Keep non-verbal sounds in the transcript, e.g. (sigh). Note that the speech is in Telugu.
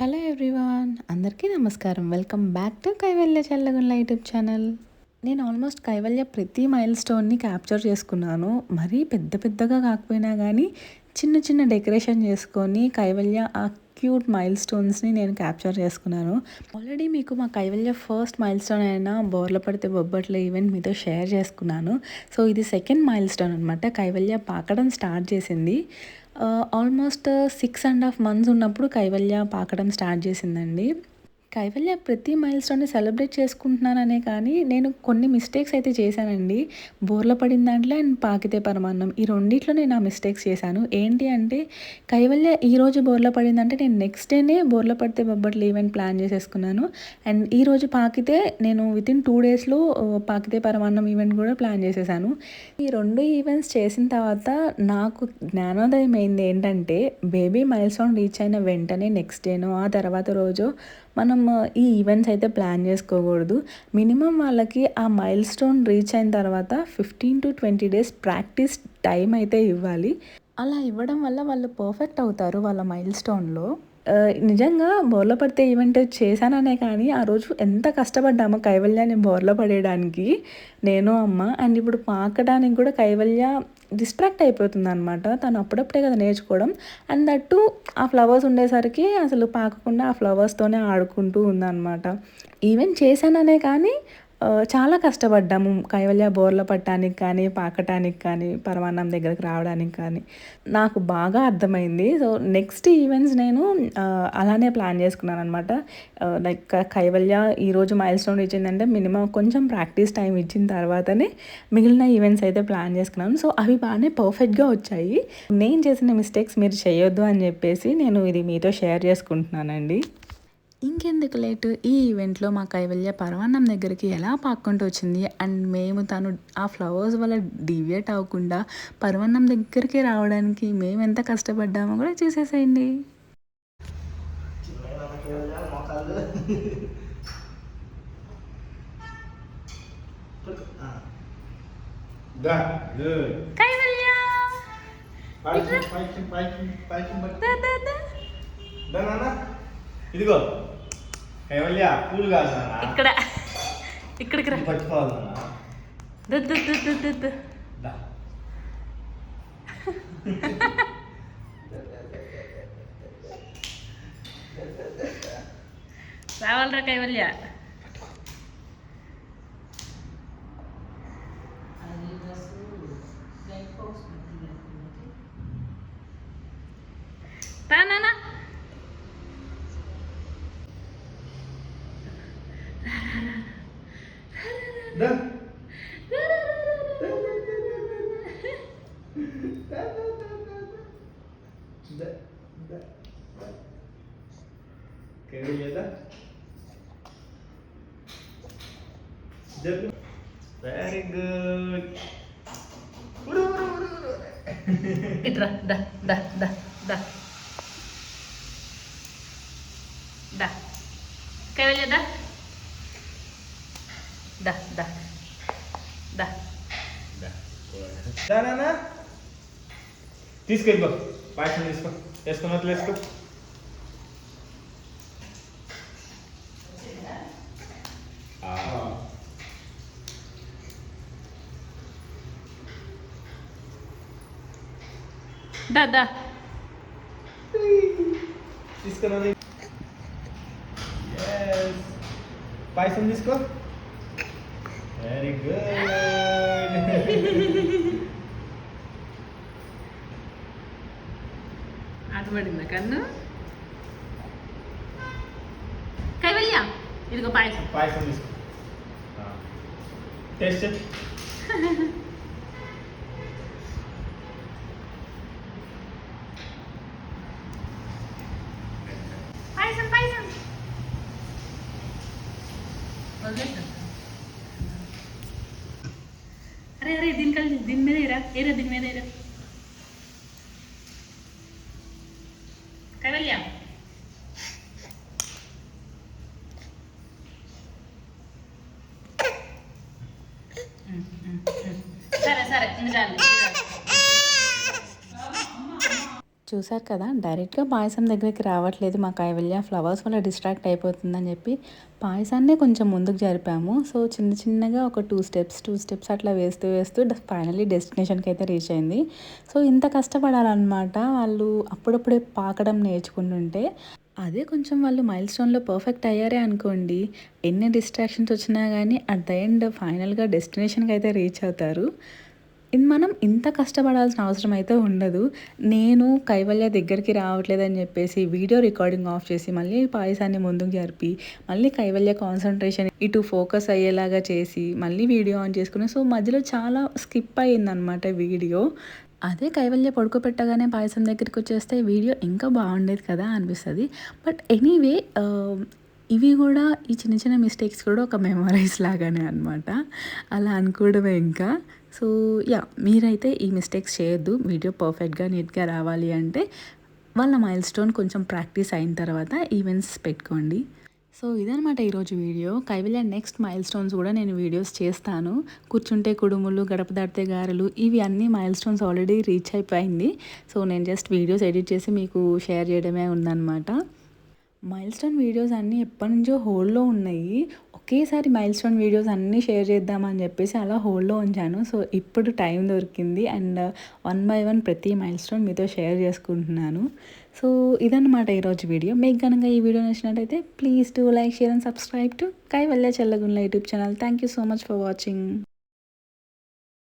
హలో ఎవ్రీవాన్ అందరికీ నమస్కారం. Welcome back to Kaivalya Challagundla YouTube channel. నేను ఆల్మోస్ట్ కైవల్య ప్రతి మైల్ స్టోన్ని క్యాప్చర్ చేసుకున్నాను. మరీ పెద్ద పెద్దగా కాకపోయినా కానీ చిన్న చిన్న డెకరేషన్ చేసుకొని కైవల్య ఆ క్యూట్ మైల్ స్టోన్స్ని నేను క్యాప్చర్ చేసుకున్నాను. ఆల్రెడీ మీకు మా కైవల్య ఫస్ట్ మైల్ స్టోన్ అయినా బోర్ల పడితే బొబ్బట్ల ఈవెంట్ మీతో షేర్ చేసుకున్నాను. సో ఇది సెకండ్ మైల్ స్టోన్ అనమాట కైవల్య పాకడం స్టార్ట్ చేసింది. Almost six and half months ఉన్నప్పుడు కైవల్య పాకడం స్టార్ట్ చేసిందండి. కైవల్య ప్రతి మైల్ స్టోన్ని సెలబ్రేట్ చేసుకుంటున్నాననే కానీ నేను కొన్ని మిస్టేక్స్ అయితే చేశానండి. బోర్ల పడిన దాంట్లో అండ్ పాకితే పరమాన్నం. ఈ రెండిట్లో నేను ఆ మిస్టేక్స్ చేశాను. ఏంటి అంటే కైవల్య ఈరోజు బోర్ల పడిందంటే నేను నెక్స్ట్ డేనే బోర్ల పడితే బొబ్బట్లు ఈవెంట్ ప్లాన్ చేసేసుకున్నాను. అండ్ ఈరోజు పాకితే నేను విత్ ఇన్ టూ డేస్లో పాకితే పరమాన్నం ఈవెంట్ కూడా ప్లాన్ చేసేసాను. ఈ రెండు ఈవెంట్స్ చేసిన తర్వాత నాకు జ్ఞానోదయం అయింది ఏంటంటే బేబీ మైల్ స్టోన్ రీచ్ అయిన వెంటనే నెక్స్ట్ డేనో ఆ తర్వాత రోజు మనం ఈ ఈవెంట్స్ అయితే ప్లాన్ చేసుకోకూడదు. మినిమం వాళ్ళకి ఆ మైల్ స్టోన్ రీచ్ అయిన తర్వాత fifteen to twenty days practice time అయితే ఇవ్వాలి. అలా ఇవ్వడం వల్ల వాళ్ళు పర్ఫెక్ట్ అవుతారు వాళ్ళ మైల్ స్టోన్లో నిజంగా బోర్ల పడితే ఈవెంట్ చేశాననే కానీ ఆ రోజు ఎంత కష్టపడ్డామో కైవల్యాన్ని బోర్ల పడేయడానికి. నేను అమ్మ అండ్ ఇప్పుడు పాకడానికి కూడా కైవల్య డిస్ట్రాక్ట్ అయిపోతుంది అనమాట తను అప్పుడప్పుడే కదా నేర్చుకోవడం. అండ్ దట్టు ఆ ఫ్లవర్స్ ఉండేసరికి అసలు పాకకుండా ఆ ఫ్లవర్స్తోనే ఆడుకుంటూ ఉందన్నమాట. ఈవెన్ చేశాననే కానీ చాలా కష్టపడ్డాము. కైవల్య బోర్ల పట్టడానికి కానీ పాకటానికి కానీ పరమాన్నం దగ్గరకు రావడానికి కానీ. నాకు బాగా అర్థమైంది. సో నెక్స్ట్ ఈవెంట్స్ నేను అలానే ప్లాన్ చేసుకున్నాను అనమాట లైక్ కైవల్య ఈరోజు మైల్ స్టోన్ ఇచ్చిందంటే మినిమం కొంచెం ప్రాక్టీస్ టైం ఇచ్చిన తర్వాతనే మిగిలిన ఈవెంట్స్ అయితే ప్లాన్ చేసుకున్నాను. సో అవి బాగానే పర్ఫెక్ట్గా వచ్చాయి. నేను చేసిన మిస్టేక్స్ మీరు చేయొద్దు అని చెప్పేసి నేను ఇది మీతో షేర్ చేసుకుంటున్నానండి. ఇంకెందుకు లేటు ఈ ఈవెంట్లో మా కైవల్య పరమాన్నం దగ్గరికి ఎలా పాక్కుంటూ వచ్చింది అండ్ మేము తను ఆ ఫ్లవర్స్ వల్ల డివియేట్ అవ్వకుండా పరమాన్నం దగ్గరికి రావడానికి మేము ఎంత కష్టపడ్డామో కూడా చూసేసేయండి ఇదిగో కైవల్య పూలు కాదు నాన్న ఇక్కడ. ఇక్కడికి రా. రావాలరా కైవల్య. రా నాన్న దా. దా. దా. కైవల్య దా. జరుగు వెరీ గుడ్ ఇట్రా దా దా దా దా. దా. కైవల్య దా. దా దా. దా. దానా తీసుకెళ్ళిపో పాయసం తీసుకో. వేసుకున్నట్లు వేసుకో. దా దా. తీసుకున్నది పాయసం తీసుకో. వెరీ గుడ్ ఆటపడిందా కన్ను? కైవల్య ఇదిగో పాయసం. పాయసం తీసుకో. టేస్ట్ (laughs) వదిలేసా అరే అరే దీని కలిసి దీని మీద ఏరా ఏరా దీని మీద ఏరా కైవల్య సరే సరే ఇంకా చూసారు కదా డైరెక్ట్గా పాయసం దగ్గరికి రావట్లేదు. మా కైవల్య ఫ్లవర్స్ వల్ల డిస్ట్రాక్ట్ అయిపోతుందని చెప్పి పాయసాన్నే కొంచెం ముందుకు జరిపాము. సో చిన్న చిన్నగా ఒక టూ స్టెప్స్ టూ స్టెప్స్ అట్లా వేస్తూ వేస్తూ ఫైనల్లీ డెస్టినేషన్కి అయితే రీచ్ అయింది. సో ఇంత కష్టపడాలన్నమాట. వాళ్ళు అప్పుడప్పుడే పాకడం నేర్చుకుంటుంటే అదే కొంచెం వాళ్ళు మైల్ స్టోన్లో పర్ఫెక్ట్ అయ్యారే అనుకోండి. ఎన్ని డిస్ట్రాక్షన్స్ వచ్చినా కానీ అట్ ద ఎండ్ ఫైనల్గా డెస్టినేషన్కి అయితే రీచ్ అవుతారు. ఇది మనం ఇంత కష్టపడాల్సిన అవసరం అయితే ఉండదు. నేను కైవల్య దగ్గరికి రావట్లేదని చెప్పేసి వీడియో రికార్డింగ్ ఆఫ్ చేసి మళ్ళీ పాయసాన్ని ముందుకు జరిపి మళ్ళీ కైవల్య కాన్సన్ట్రేషన్ ఇటు ఫోకస్ అయ్యేలాగా చేసి మళ్ళీ వీడియో ఆన్ చేసుకుని సో మధ్యలో చాలా స్కిప్ అయ్యిందనమాట వీడియో. అదే కైవల్య పడుకోబెట్టగానే పాయసం దగ్గరికి వచ్చేస్తే వీడియో ఇంకా బాగుండేది కదా అనిపిస్తుంది. బట్ ఎనీవే ఇవి కూడా ఈ చిన్న చిన్న మిస్టేక్స్ కూడా ఒక మెమరైజ్ లాగానే అనమాట అలా అనుకోవడమే ఇంకా. సో యా మీరైతే ఈ మిస్టేక్స్ చేయొద్దు. వీడియో పర్ఫెక్ట్గా నీట్గా రావాలి అంటే వాళ్ళ మైల్ స్టోన్ కొంచెం ప్రాక్టీస్ అయిన తర్వాత ఈవెంట్స్ పెట్టుకోండి. సో ఇదనమాట ఈరోజు video. Kaivalya next milestones కూడా నేను వీడియోస్ చేస్తాను. కూర్చుంటే కుడుములు గడప దాటితే గారెలు ఇవి అన్ని మైల్ స్టోన్స్ ఆల్రెడీ రీచ్ అయిపోయింది. సో నేను జస్ట్ వీడియోస్ ఎడిట్ చేసి మీకు షేర్ చేయడమే ఉందన్నమాట. మైల్ స్టోన్ వీడియోస్ అన్నీ ఎప్పటి నుంచో హోల్డ్లో ఉన్నాయి. ఒకేసారి మైల్ స్టోన్ వీడియోస్ అన్నీ షేర్ చేద్దామని చెప్పేసి అలా హోల్డ్లో ఉంచాను. సో ఇప్పుడు టైం దొరికింది అండ్ వన్ బై వన్ ప్రతి మైల్ స్టోన్ మీతో షేర్ చేసుకుంటున్నాను. సో ఇదన్నమాట ఈరోజు వీడియో మీకు కనుక ఈ వీడియో నచ్చినట్టయితే please to like share and subscribe to Kaivalya Challagundla YouTube channel thank you so much for watching